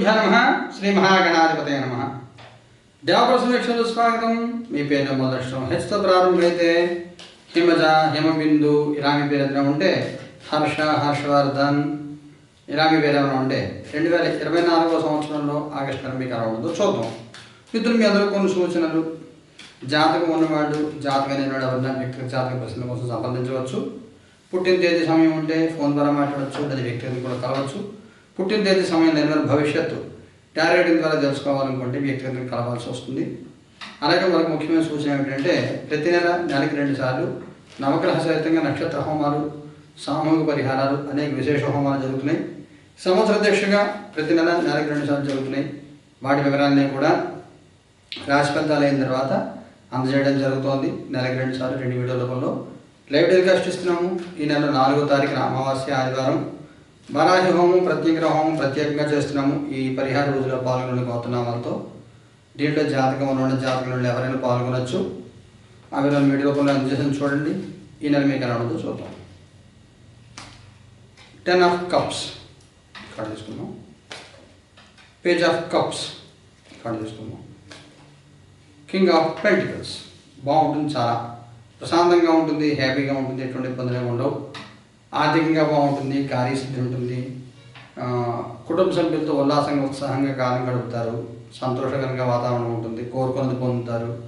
గురుభ్యో నమ. శ్రీ మహాగణాధిపతయ నమ. దేవప్రసమీక్షలు స్వాగతం. మీ పేరు మొదలక్షం హెచ్తో ప్రారంభమైతే హిమజ హిమబిందు ఇలాంటి పేరు ఏదైనా ఉంటే హర్ష హర్షవర్ధన్ ఇలాంటి పేరు ఏమైనా ఉంటే రెండు వేల ఇరవై నాలుగవ సంవత్సరంలో ఆగస్టు నెల మీకు ఎలా చూద్దాం. మిత్రులు మీ అందరూ కొన్ని సూచనలు. జాతకం ఉన్నవాళ్ళు జాతకం లేనివాడు ఎవరైనా వ్యక్తిగత జాతక ప్రశ్నల కోసం సంప్రదించవచ్చు. పుట్టిన తేదీ సమయం ఉంటే ఫోన్ ద్వారా మాట్లాడవచ్చు లేదా వ్యక్తిగత కూడా కలవచ్చు. పుట్టిన తేదీ సమయం లేని భవిష్యత్తు. టారేటింగ్ ద్వారా తెలుసుకోవాలనుకుంటే వ్యక్తిగతంగా కలవాల్సి వస్తుంది. అలాగే మనకు ముఖ్యమైన సూచన ఏమిటంటే ప్రతి నెల నెలకి రెండు సార్లు నవగ్రహ సహితంగా నక్షత్ర హోమాలు సామూహిక పరిహారాలు అనేక విశేష హోమాలు జరుగుతున్నాయి. సంవత్సర దీక్షగా ప్రతి నెల నెలకి రెండు సార్లు జరుగుతున్నాయి. వాటి వివరాలన్నీ కూడా రాశి ఫలితాలు అయిన తర్వాత అందజేయడం జరుగుతోంది. నెలకి రెండు సార్లు రెండు వీడియో రూపంలో. లైవ్ టెలికాస్ట్ ఇస్తున్నాము. ఈ నెల నాలుగో తారీఖున అమావాస్య ఆదివారం. వరాహి హోమం ప్రత్యేక హోమం ప్రత్యేకంగా చేస్తున్నాము. ఈ పరిహార రోజుల్లో పాల్గొనే గోతనామాలతో దీంట్లో జాతకం ఉన్న జాతకంలో ఎవరైనా పాల్గొనొచ్చు. అవి నన్ను మీడియా రూపంలో అందజేసిన చూడండి. ఈ నెల మీకు ఎలా చూద్దాం. టెన్ ఆఫ్ కప్స్ ఇక్కడ తీసుకుందాం. పేజ్ ఆఫ్ కప్స్ ఇక్కడ తీసుకుందాం. కింగ్ ఆఫ్ పెంటికల్స్ బాగుంటుంది చాలా. ప్రశాంతంగా ఉంటుంది హ్యాపీగా ఉంటుంది ఎటువంటి ఇబ్బందులు ఉండవు. ఆర్థికంగా బాగుంటుంది కార్యసిద్ధి ఉంటుంది. కుటుంబ సభ్యులతో ఉల్లాసంగా ఉత్సాహంగా కాలం గడుపుతారు. సంతోషకరంగా వాతావరణం ఉంటుంది. కోరుకున్నది పొందుతారు.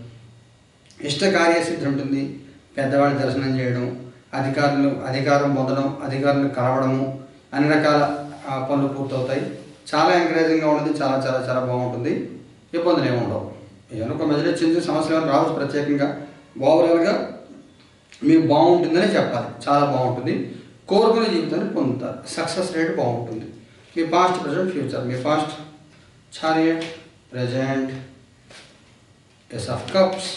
ఇష్ట కార్యసిద్ధి ఉంటుంది. పెద్దవాళ్ళ దర్శనం చేయడం అధికారులు అధికారం పొందడం అధికారులు కలవడము అన్ని రకాల పనులు పూర్తవుతాయి. చాలా ఎంకరేజింగ్గా ఉంటుంది. చాలా చాలా చాలా బాగుంటుంది. ఇబ్బందులు ఏమి ఉండవు. ఏమైనా ఒక మధ్యలో చిన్న సమస్యలు రావచ్చు ప్రత్యేకంగా. ఓవరాల్గా మీకు బాగుంటుందని చెప్పాలి. చాలా బాగుంటుంది. కోరుకునే జీవితాన్ని పొందుతారు. సక్సెస్ రేట్ బాగుంటుంది. మీ past present future. Me past chariot present ace of cups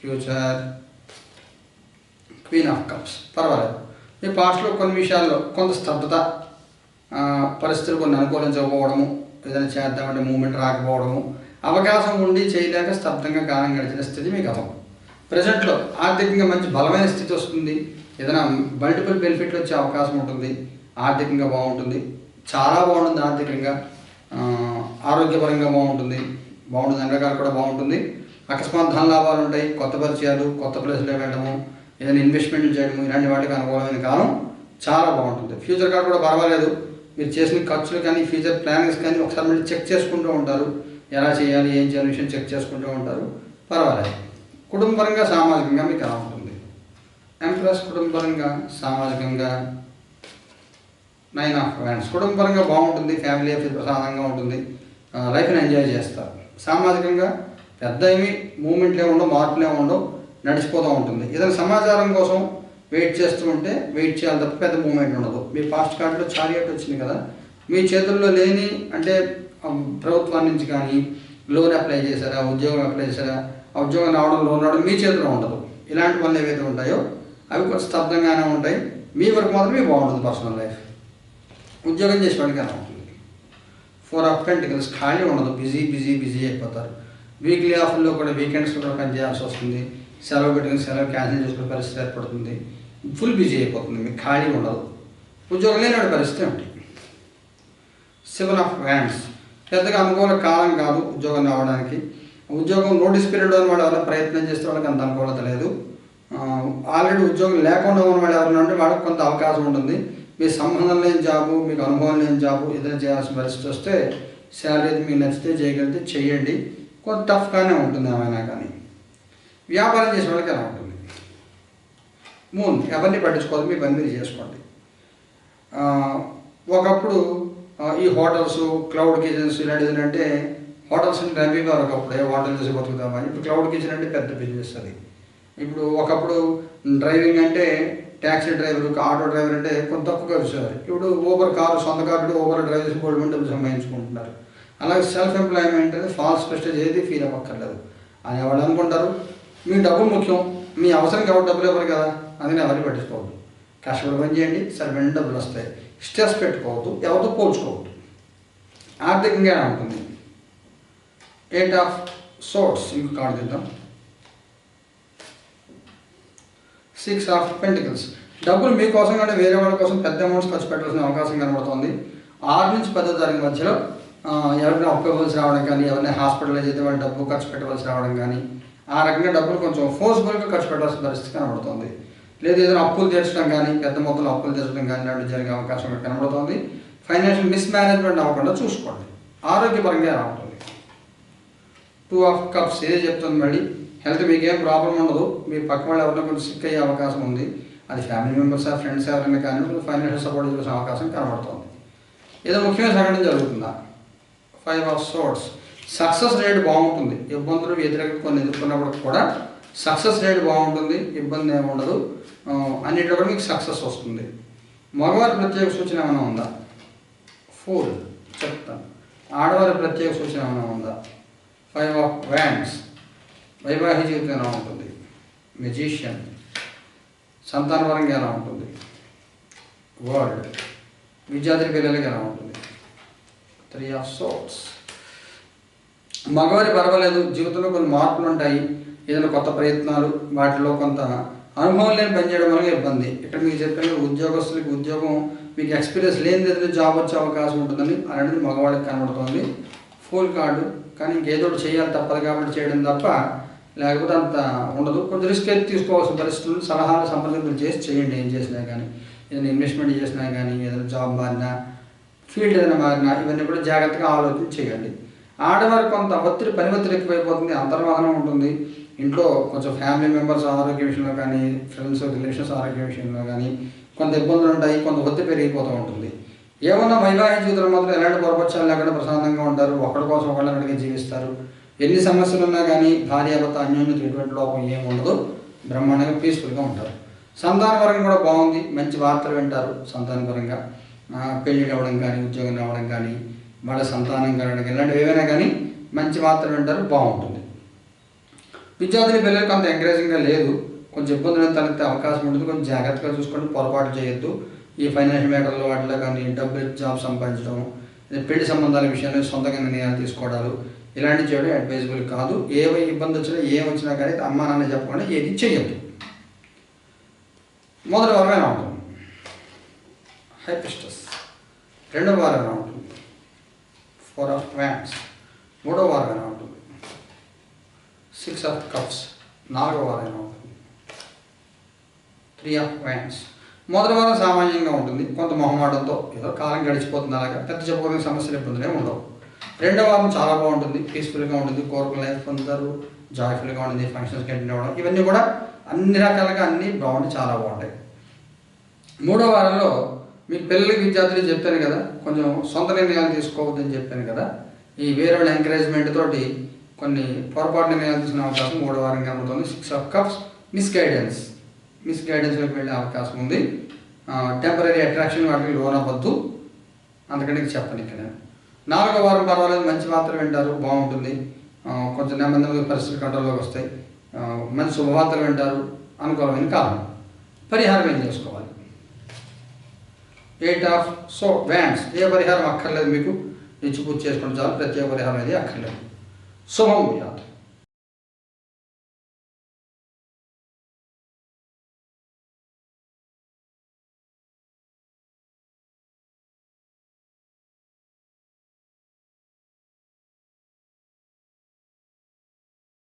future queen of cups. పర్వాలేదు. మీ పాస్ట్లో కొన్ని విషయాల్లో కొంత స్తబ్దత పరిస్థితులు కొన్ని అనుకూలించకపోవడము ఏదైనా చేద్దామంటే మూమెంట్ రాకపోవడము అవకాశం ఉండి చేయలేక స్తబ్దంగా కాలం గడిచిన స్థితి మీ గతం ప్రజెంట్లో ఆర్థికంగా మంచి బలమైన స్థితి వస్తుంది. ఏదైనా మల్టిపుల్ బెనిఫిట్లు వచ్చే అవకాశం ఉంటుంది ఆర్థికంగా బాగుంటుంది. చాలా బాగుంటుంది ఆర్థికంగా. ఆరోగ్యపరంగా బాగుంటుంది. బాగుంటుంది అన్ని కూడా బాగుంటుంది. అకస్మాత్ ధన లాభాలు ఉంటాయి. కొత్త పరిచయాలు కొత్త ప్లేస్లో వెళ్ళడము ఏదైనా ఇన్వెస్ట్మెంట్లు చేయడము ఇలాంటి వాటికి అనుకూలమైన కాలం చాలా బాగుంటుంది. ఫ్యూచర్ కార్డు కూడా పర్వాలేదు. మీరు చేసిన ఖర్చులు కానీ ఫ్యూచర్ ప్లానింగ్స్ కానీ ఒకసారి మళ్ళీ చెక్ చేసుకుంటూ ఉంటారు. ఎలా చేయాలి ఏం చేయాలి విషయం చెక్ చేసుకుంటూ ఉంటారు. పర్వాలేదు. కుటుంబపరంగా సామాజికంగా మీకు ఎలా ఉంటుంది కుటుంబపరంగా సామాజికంగా నైన్ ఆఫ్ హ్యాండ్స్ కుటుంబపరంగా బాగుంటుంది ఫ్యామిలీ లైఫ్ ప్రశాంతంగా ఉంటుంది. లైఫ్ని ఎంజాయ్ చేస్తారు. సామాజికంగా పెద్ద ఏమి మూమెంట్లే ఉండవు మార్పులే ఉండవు నడిచిపోతూ ఉంటుంది. ఏదైనా సమాచారం కోసం వెయిట్ చేస్తూ ఉంటే వెయిట్ చేయాలి తప్ప పెద్ద మూమెంట్ ఉండదు. మీ పాస్ట్ కార్డులో చారియట్ వచ్చింది కదా మీ చేతుల్లో లేని అంటే ప్రభుత్వం నుంచి కానీ లోన్ అప్లై చేశారా ఉద్యోగం అప్లై చేశారా ఆ ఉద్యోగం రావడం లోన్ రావడం మీ చేతిలో ఉండదు. ఇలాంటి పనులు ఏవైతే ఉంటాయో అవి కొంచెం స్తబ్దంగానే ఉంటాయి. మీ వరకు మాత్రమే బాగుంటుంది పర్సనల్ లైఫ్ ఉద్యోగం చేసేవాడికి అలా ఉంటుంది. ఫోర్ ఆఫ్ పెంటికల్స్ ఖాళీ ఉండదు. బిజీ బిజీ బిజీ అయిపోతారు. వీక్లీ ఆఫ్లో కూడా వీకెండ్స్ కూడా పని చేయాల్సి వస్తుంది. సెలవు పెట్టుకుని సెలవు క్యాన్సిల్ చేసుకునే పరిస్థితి ఏర్పడుతుంది. ఫుల్ బిజీ అయిపోతుంది. మీకు ఖాళీ ఉండదు. ఉద్యోగం లేని పరిస్థితి ఏమిటి? సెవెన్ ఆఫ్ హ్యాండ్స్ పెద్దగా అనుకూల కాలం కాదు ఉద్యోగం రావడానికి. ఉద్యోగం నోటీస్ పీరియడ్ అని వాళ్ళు ప్రయత్నం చేస్తే వాళ్ళకి అంత అనుకూలత లేదు. ఆల్రెడీ ఉద్యోగం లేకుండా ఉన్న వాళ్ళు ఎవరైనా ఉంటే వాళ్ళకి కొంత అవకాశం ఉంటుంది. మీ సంబంధం లేని జాబు మీకు అనుభవం లేని జాబు ఏదైనా చేయాల్సిన పరిస్థితి వస్తే శాలరీ అయితే మీకు నచ్చితే చేయగలిగితే చేయండి. కొంత టఫ్గానే ఉంటుంది ఏమైనా కానీ. వ్యాపారం చేసే వాళ్ళకి ఎలా ఉంటుంది? మూన్ ఎవరిని పట్టించుకోవద్దు మీ పని మీరు చేసుకోండి. ఒకప్పుడు ఈ హోటల్స్ క్లౌడ్ కిచెన్స్ ఇలాంటివి అంటే హోటల్స్ నమ్మేవారు ఒకప్పుడు హోటల్ చేసి బతుకుతామని. ఇప్పుడు క్లౌడ్ కిచెన్ అంటే పెద్ద బిజినెస్ అది. ఇప్పుడు ఒకప్పుడు డ్రైవింగ్ అంటే ట్యాక్సీ డ్రైవర్ ఆటో డ్రైవర్ అంటే కొంత తక్కువగా చూసేవారు. ఇప్పుడు ఊబర్ కారు సొంత కారు ఊబర్ డ్రైవ్ చేసి గోల్డ్ మంది డబ్బులు సంపాదించుకుంటున్నారు. అలాగే సెల్ఫ్ ఎంప్లాయ్మెంట్ అనేది ఫాల్స్ ప్రెస్టేజ్ ఏది ఫీల్ అవ్వక్కర్లేదు. అని ఎవరు అనుకుంటారు? మీ డబ్బు ముఖ్యం. మీ అవసరంకి ఎవరు డబ్బులు ఇవ్వరు కదా. అందుకని ఎవరిని పట్టించుకోవద్దు. కష్టపడి పని చేయండి సరిపడిన డబ్బులు వస్తాయి. స్ట్రెస్ పెట్టుకోవద్దు ఎవరితో పోల్చుకోవద్దు. ఆర్థికంగా ఉంటుంది. ఎయిట్ ఆఫ్ సోర్ట్స్ ఇంకో కార్డు సిక్స్ ఆఫ్ పెంటికల్స్. డబ్బులు మీకోసం కంటే వేరే వాళ్ళ కోసం పెద్ద అమౌంట్స్ ఖర్చు పెట్టాల్సిన అవకాశం కనబడుతుంది. ఆరు నుంచి పదో తారీఖు మధ్యలో ఆ, ఎవరికైనా రావడం కానీ ఎవరిని హాస్పిటలైజ్ అయితే వాళ్ళు డబ్బు ఖర్చు పెట్టవలసి రావడం కానీ ఆ రకంగా డబ్బులు కొంచెం ఫోర్స్ఫుల్గా ఖర్చు పెట్టాల్సిన పరిస్థితి కనబడుతుంది. లేదు ఏదైనా అప్పులు తీర్చడం కానీ పెద్ద మొత్తంలో అప్పులు తీర్చడం కానీ లాంటివి జరిగే అవకాశం కనబడుతుంది. ఫైనాన్షియల్ మిస్మేనేజ్మెంట్ అవ్వకుండా చూసుకోండి. ఆరోగ్యపరంగా ఎలా ఉంటుంది టూ ఆఫ్ కప్స్ ఏది చెప్తుంది మళ్ళీ. హెల్త్ మీకు ఏం ప్రాబ్లం ఉండదు. మీ పక్క వాళ్ళు ఎవరైనా కొంచెం సిక్ అయ్యే అవకాశం ఉంది. అది ఫ్యామిలీ మెంబర్స్ ఆ ఫ్రెండ్స్ ఎవరైనా కానీ ఫైనాన్షియల్ సపోర్ట్ చేసే అవకాశం కనబడుతుంది. ఏదో ముఖ్యమైన సంఘటన జరుగుతుందా? Five of swords success rate బాగుంటుంది. ఇబ్బందులు వ్యతిరేకత కొన్ని ఎదుర్కొన్నప్పుడు కూడా సక్సెస్ రేట్ బాగుంటుంది. ఇబ్బంది ఏమి ఉండదు. అన్నిటిలో కూడా మీకు సక్సెస్ వస్తుంది. మగవారి ప్రత్యేక సూచన ఏమైనా ఉందా? ఫోర్ చెప్తాను. ఆడవారి ప్రత్యేక సూచన ఏమైనా ఉందా? ఫైవ్ ఆఫ్ వ్యాండ్స్ వైవాహిక జీవితం ఎలా ఉంటుంది. మెజీషియన్ సంతానపరంగా ఎలా ఉంటుంది. వరల్డ్ విద్యార్థి పిల్లలకి ఎలా ఉంటుంది. త్రీ ఆఫ్ సోట్స్ మగవారి పర్వాలేదు జీవితంలో కొన్ని మార్పులు ఉంటాయి ఏదైనా కొత్త ప్రయత్నాలు వాటిలో కొంత అనుభవం లేని పని చేయడం వల్ల ఇబ్బంది. ఇక్కడ మీకు చెప్పిన ఉద్యోగస్తులకి ఉద్యోగం మీకు ఎక్స్పీరియన్స్ లేని జాబ్ వచ్చే అవకాశం ఉంటుందని అలాంటిది మగవాళ్ళకి కనబడుతుంది. ఫోల్ కార్డు కానీ ఇంకేదో ఒకటి చేయాలి తప్పదు కాబట్టి చేయడం తప్ప లేకపోతే అంత ఉండదు. కొంచెం రిస్క్ అయితే తీసుకోవాల్సిన పరిస్థితులు సలహాలు సంప్రదింపులు చేసి చేయండి ఏం చేసినా కానీ. ఏదైనా ఇన్వెస్ట్మెంట్ చేసినా కానీ ఏదైనా జాబ్ మారినా ఫీల్డ్ ఏదైనా మారినా ఇవన్నీ కూడా జాగ్రత్తగా ఆలోచన చేయండి. ఆడవారు కొంత ఒత్తిడి పని ఒత్తిడి ఎక్కువైపోతుంది అంతర్వాహనం ఉంటుంది. ఇంట్లో కొంచెం ఫ్యామిలీ మెంబర్స్ ఆరోగ్య విషయంలో కానీ ఫ్రెండ్స్ రిలేషన్స్ ఆరోగ్య విషయంలో కానీ కొంత ఇబ్బందులు ఉంటాయి కొంత ఒత్తిడి పెరిగిపోతూ ఉంటుంది. ఏమన్నా వైవాహిక జీవితంలో మాత్రం ఎలాంటి పొరపక్షాలు లేకుండా ప్రశాంతంగా ఉంటారు? ఒకరి కోసం ఒకళ్ళని జీవిస్తారు. ఎన్ని సమస్యలు ఉన్నా కానీ భార్యాభర్త అన్యోన్యత ఎటువంటి లోపం ఏమి ఉండదు. బ్రహ్మాండంగా పీస్ఫుల్గా ఉంటారు. సంతాన పరంగా కూడా బాగుంది. మంచి వార్తలు వింటారు సంతానపరంగా పరంగా. పెళ్ళి అవ్వడం కానీ ఉద్యోగం రావడం కానీ వాళ్ళ సంతానం కలగడం ఇలాంటివి ఏవైనా కానీ మంచి వార్తలు వింటారు బాగుంటుంది. విద్యార్థులు పిల్లలకు అంత ఎంకరేజింగ్గా లేదు. కొంచెం ఇబ్బందులు తలెత్తే అవకాశం ఉంటుంది. కొంచెం జాగ్రత్తగా చూసుకొని పొరపాటు చేయొద్దు. ఈ ఫైనాన్షియల్ మ్యాటర్లో వాటిలో కానీ డబ్బు జాబ్ సంపాదించడం పెళ్ళి సంబంధాల విషయంలో సొంతంగా నిర్ణయాలు తీసుకోవడాలు ఇలాంటివి చేయడం అడ్వైజబుల్ కాదు. ఏ ఇబ్బంది వచ్చినా ఏం వచ్చినా కానీ అమ్మా నాన్న చెప్పకుండా ఏది చేయొద్దు మొదటి వారమే ఉంటుంది హైపిస్టస్ రెండవ వారం ఉంటుంది ఫోర్ ఆఫ్ వ్యాండ్స్ మూడవ వారం ఉంటుంది సిక్స్ ఆఫ్ కప్స్ నాలుగవ వారం ఉంటుంది త్రీ ఆఫ్ వ్యాండ్స్ మొదటి వారం సామాన్యంగా ఉంటుంది. కొంత మొహమాటంతో ఏదో కాలం గడిచిపోతుంది అలాగా. పెద్ద చెప్పుకోవడానికి సమస్యలు ఇబ్బందులే ఉండవు. రెండో వారం చాలా బాగుంటుంది. పీస్ఫుల్గా ఉంటుంది. కోరికల లైఫ్ పొందుతారు. జాయ్ఫుల్గా ఉంటుంది. ఫంక్షన్స్కి అటెండ్ అవ్వడం. ఇవన్నీ కూడా అన్ని రకాలుగా అన్నీ బాగుంటాయి. చాలా బాగుంటాయి. మూడో వారంలో మీ పిల్లలకి విద్యార్థులు చెప్పాను కదా. కొంచెం సొంత నిర్ణయాలు తీసుకోవద్దని చెప్పాను కదా. ఈ వేరే వాళ్ళ ఎంకరేజ్మెంట్ తోటి కొన్ని పొరపాటు నిర్ణయాలు తీసుకునే అవకాశం మూడో వారంగా కనబడుతుంది six of cups miss guidance miss గైడెన్స్లోకి వెళ్ళే అవకాశం ఉంది. టెంపరీ అట్రాక్షన్ వాటికి లోన్ అవ్వద్దు. అందుకని చెప్పను ఇక్కడ. నాలుగో వారం పర్వాలేదు మంచి వార్తలు వింటారు బాగుంటుంది. కొంచెం నెమ్మది నెమ్మది పరిస్థితులు కంట్రోల్లోకి వస్తాయి. మంచి శుభవార్తలు వింటారు అనుకూలమైన కాలం. పరిహారం ఏం చేసుకోవాలి? ఎయిట్ ఆఫ్ సో వ్యాండ్స్ ఏ పరిహారం అక్కర్లేదు మీకు. ఇచ్చి పూర్తి చేసుకుంటే చాలు ప్రత్యేక పరిహారం అనేది అక్కర్లేదు. శుభం యాత్ర